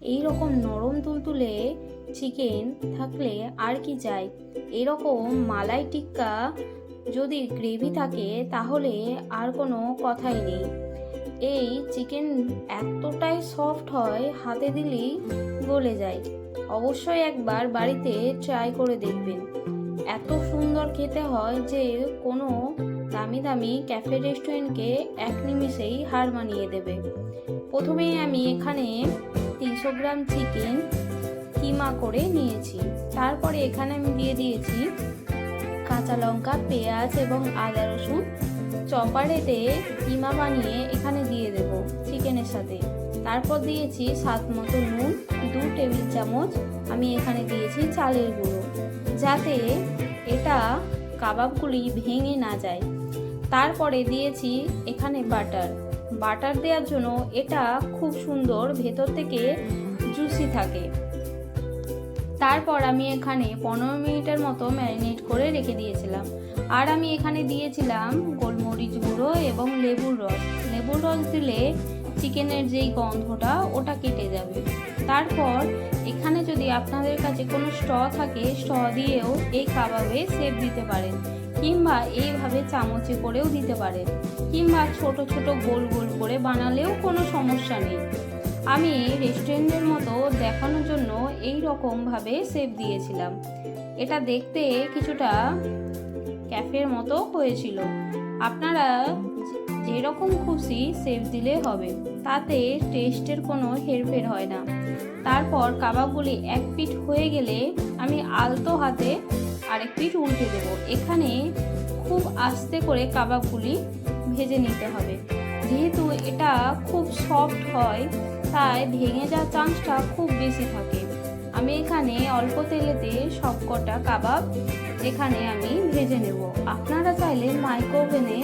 এই রকম নরম তুলতুলে চিকেন থাকলে আর কি চাই এরকম মালাই টিক্কা যদি গ্রেভি থাকে, তাহলে আর কোনো কথাই নেই। এই চিকেন এতটাই সফট হয়, হাতে দিলেই গলে যায়। অবশ্যই একবার বাড়িতে ট্রাই করে দেখবেন। এত সুন্দর খেতে হয় যে কোনো দামি দামি ক্যাফে রেস্টুরেন্টকে এক নিমিষেই হার মানিয়ে দেবে। প্রথমেই আমি এখানে তিনশো গ্রাম চিকেন কিমা করে নিয়েছি। তারপরে এখানে আমি দিয়ে দিয়েছি কাঁচা লঙ্কা, পেঁয়াজ এবং আদা রসুন। চপারেতে কিমা বানিয়ে এখানে দিয়ে দেব চিকেনের সাথে। তারপর দিয়েছি স্বাদ মতো নুন, দু টেবিল চামচ। আমি এখানে দিয়েছি চালের গুঁড়ো, যাতে এটা কাবাবগুলি ভেঙে না যায়। তারপরে দিয়েছি এখানে বাটার। বাটার দেওয়ার জন্য এটা খুব সুন্দর ভেতর থেকে জুসি থাকে। তারপর আমি এখানে পনেরো মিনিটের মতো ম্যারিনেট করে রেখে দিয়েছিলাম। আর আমি এখানে দিয়েছিলাম গোলমরিচ গুঁড়ো এবং লেবুর রস। লেবুর রস দিলে চিকেনের যেই গন্ধটা, ওটা কেটে যাবে। তারপর এখানে যদি আপনাদের কাছে কোনো স্ট থাকে স্ট দিয়েও এই কাবাবে সেপ দিতে পারেন। কিংবা এইভাবে চামচে করেও দিতে পারেন কিংবা ছোট ছোট গোল গোল করে বানালেও কোনো সমস্যা নেই। আমি রেস্টুরেন্টের মতো দেখানোর জন্য এই রকমভাবে সেপ দিয়েছিলাম। এটা দেখতে কিছুটা ক্যাফের মতো হয়েছিল। আপনারা যেরকম খুশি সেপ দিলে হবে, তাতে টেস্টের কোনো হেরফের হয় না। তারপর কাবাবগুলি এক পিঠ হয়ে গেলে আমি আলতো হাতে আরেক পিঠ উল্টে দেবো। এখানে খুব আস্তে করে কাবাবগুলি ভেজে নিতে হবে। যেহেতু এটা খুব সফট হয়, তাই ভেঙে যাওয়ার চান্সটা খুব বেশি থাকে। আমি এখানে অল্প তেলেতে সবকটা কাবাব এখানে আমি ভেজে নেব। আপনারা চাইলে মাইক্রো ওভেনে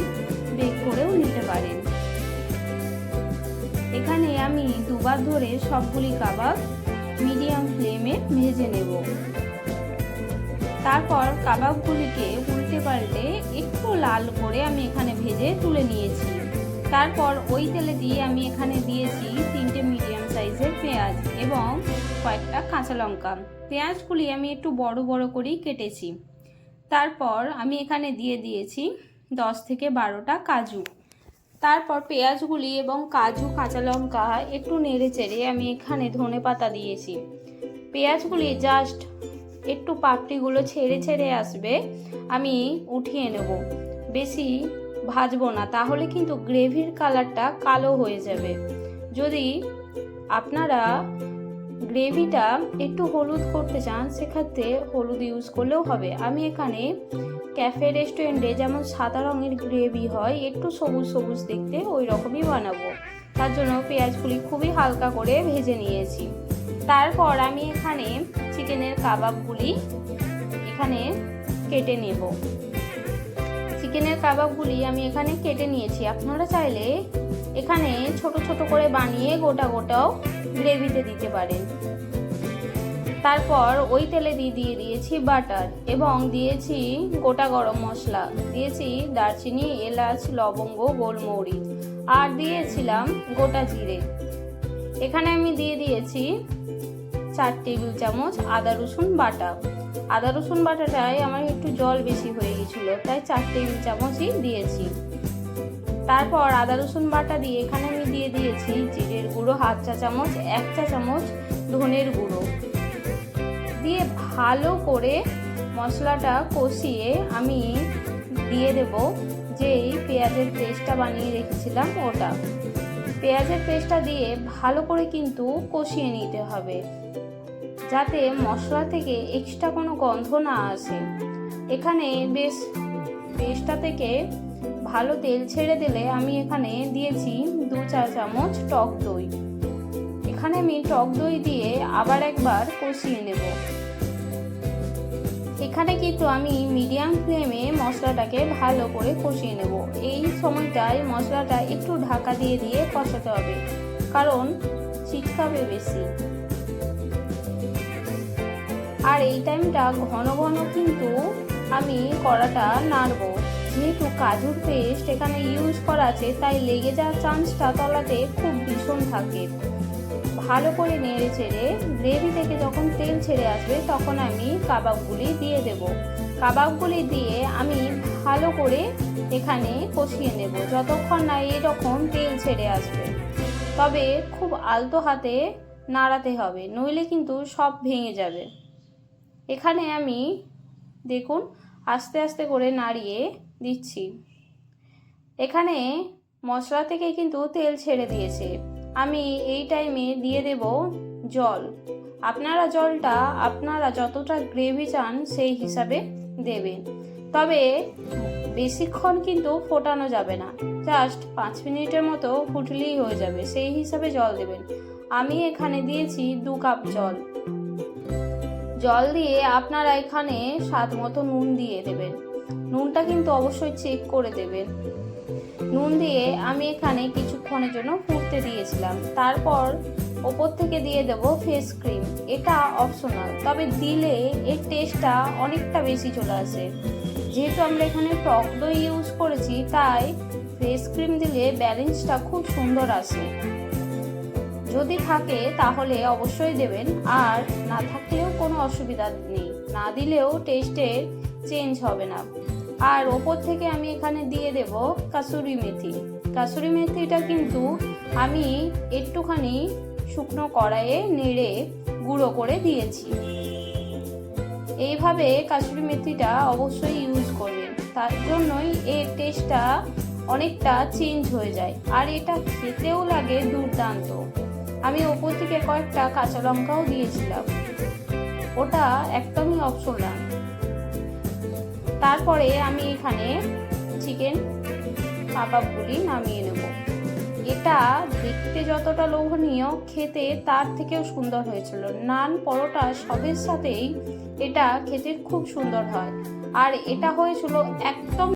বেক করেও নিতে পারেন। এখানে আমি দুবার ধরে সবগুলি কাবাব মিডিয়াম ফ্লেমে ভেজে নেব। তারপর কাবাবগুলিকে উল্টে পাল্টে একটু লাল করে আমি এখানে ভেজে তুলে নিয়েছি। তারপর ওই তেলে দিয়ে আমি এখানে দিয়েছি তিনটে মিডিয়াম সাইজের পেঁয়াজ এবং কয়েকটা কাঁচা লঙ্কা। পেঁয়াজগুলি আমি একটু বড় বড় করেই কেটেছি। তারপর আমি এখানে দিয়ে দিয়েছি দশ থেকে বারোটা কাজু। তারপর পেঁয়াজগুলি এবং কাজু, কাঁচা লঙ্কা একটু নেড়ে চেড়ে আমি এখানে ধনে পাতা দিয়েছি। পেঁয়াজগুলি জাস্ট একটু পাপড়িগুলো ছেড়ে ছেড়ে আসবে, আমি উঠিয়ে নেব। বেশি ভাজবো না, তাহলে কিন্তু গ্রেভির কালারটা কালো হয়ে যাবে। যদি আপনারা গ্রেভিটা একটু হলুদ করতে চান, সেক্ষেত্রে হলুদ ইউজ করলেও হবে। আমি এখানে ক্যাফে, রেস্টুরেন্টে যেমন সাদা রঙের গ্রেভি হয়, একটু সবুজ সবুজ দেখতে ওই রকমই বানাবো। তার জন্য পেঁয়াজগুলি খুবই হালকা করে ভেজে নিয়েছি। তারপর আমি এখানে চিকেনের কাবাবগুলি এখানে কেটে নেব। চিকেনের কাবাবগুলি আমি এখানে কেটে নিয়েছি। আপনারা চাইলে এখানে ছোট ছোট করে বানিয়ে গোটা গোটাও গ্রেভিতে দিতে পারেন। তারপর ওই তেলে দিয়ে দিয়ে দিয়েছি বাটার এবং দিয়েছি গোটা গরম মশলা। দিয়েছি দারচিনি, এলাচ, লবঙ্গ, গোলমরিচ। আর দিয়েছিলাম গোটা জিরে। এখানে আমি দিয়ে দিয়েছি চার টেবিল চামচ আদা রসুন বাটা। আদা রসুন বাটাটায় আমার একটু জল বেশি হয়ে গেছিল, তাই চার টেবিল চামচই দিয়েছি। তারপর আদা রসুন বাটা দিয়ে এখানে আমি দিয়ে দিয়েছি জিরের গুঁড়ো হাফ চা চামচ, এক চা চামচ ধনের গুঁড়ো। দিয়ে ভালো করে মশলাটা কষিয়ে আমি দিয়ে দেব যেই পেঁয়াজের পেস্টটা বানিয়ে রেখেছিলাম ওটা। পেঁয়াজের পেস্টটা দিয়ে ভালো করে কিন্তু কষিয়ে নিতে হবে, যাতে মশলা থেকে এক্সট্রা কোনো গন্ধ না আসে। এখানে বেশ, পেস্টটা থেকে ভালো তেল ছেড়ে দিলে আমি এখানে দিয়েছি দু চা চামচ টক দই। এখানে আমি টক দই দিয়ে আবার একবার কষিয়ে নেব। এখানে কিন্তু আমি মিডিয়াম ফ্লেমে মশলাটাকে ভালো করে কষিয়ে নেব। এই সময়টায় মশলাটা একটু ঢাকা দিয়ে দিয়ে কষাতে হবে, কারণ ছিটকাবে বেশি। আর এই টাইমটা ঘন ঘন কিন্তু আমি কড়াটা নাড়বো। যেহেতু কাজুর পেস্ট এখানে ইউজ করা আছে, তাই লেগে যাওয়ার চান্সটা তলাতে খুব ভীষণ থাকে। ভালো করে নেড়ে চেড়ে গ্রেভি থেকে যখন তেল ছেড়ে আসবে, তখন আমি কাবাবগুলি দিয়ে দেব। কাবাবগুলি দিয়ে আমি ভালো করে এখানে কষিয়ে নেব, যতক্ষণ না এরকম তেল ছেড়ে আসবে। তবে খুব আলতো হাতে নাড়াতে হবে, নইলে কিন্তু সব ভেঙে যাবে। এখানে আমি, দেখুন, আস্তে আস্তে করে নাড়িয়ে দিচ্ছি। এখানে মশলা থেকে কিন্তু তেল ছেড়ে দিয়েছে। আমি এই টাইমে দিয়ে দেব জল। আপনারা জলটা আপনারা যতটা গ্রেভি চান সেই হিসাবে দেবেন। তবে বেশিক্ষণ কিন্তু ফোটানো যাবে না। জাস্ট পাঁচ মিনিটের মতো ফুটলেই হয়ে যাবে। সেই হিসাবে জল দেবেন। আমি এখানে দিয়েছি দু কাপ জল। জল দিয়ে আপনারা এখানে স্বাদ মতো নুন দিয়ে দেবেন। নুনটা কিন্তু অবশ্যই চেক করে দেবেন। নুন দিয়ে আমি এখানে কিছুক্ষণের জন্য ফুটতে দিয়েছিলাম। তারপর ওপর থেকে দিয়ে দেব ফেস ক্রিম। এটা অপশনাল তবে দিলে এর টেস্টটা অনেকটা বেশি চলে আসে। যেহেতু আমরা এখানে টক দই ইউজ করেছি, তাই ফেস ক্রিম দিলে ব্যালেন্সটা খুব সুন্দর আসে। যদি থাকে, তাহলে অবশ্যই দেবেন। আর না থাকলেও কোনো অসুবিধা নেই। না দিলেও টেস্টের চেঞ্জ হবে না। আর ওপর থেকে আমি এখানে দিয়ে দেব কাসুরি মেথি। কাসুরি মেথিটা কিন্তু আমি একটুখানি শুকনো কড়াইয়ে নেড়ে গুঁড়ো করে দিয়েছি। এইভাবে কাসুরি মেথিটা অবশ্যই ইউজ করবেন। তার জন্যই এর টেস্টটা অনেকটা চেঞ্জ হয়ে যায়। আর এটা খেতেও লাগে দুর্দান্ত। আমি ওপর থেকে কয়েকটা কাঁচা লঙ্কাও দিয়েছিলাম। ওটা একদমই অপশনাল তারপরে আমি এখানে চিকেন কাবাবগুলি নামিয়ে নেব। এটা দেখতে যতটা লোভনীয়, খেতে তার থেকেও সুন্দর হয়েছিল। নান পরোটা সবের সাথেই এটা খেতে খুব সুন্দর হয়। আর এটা হয়েছিল একদম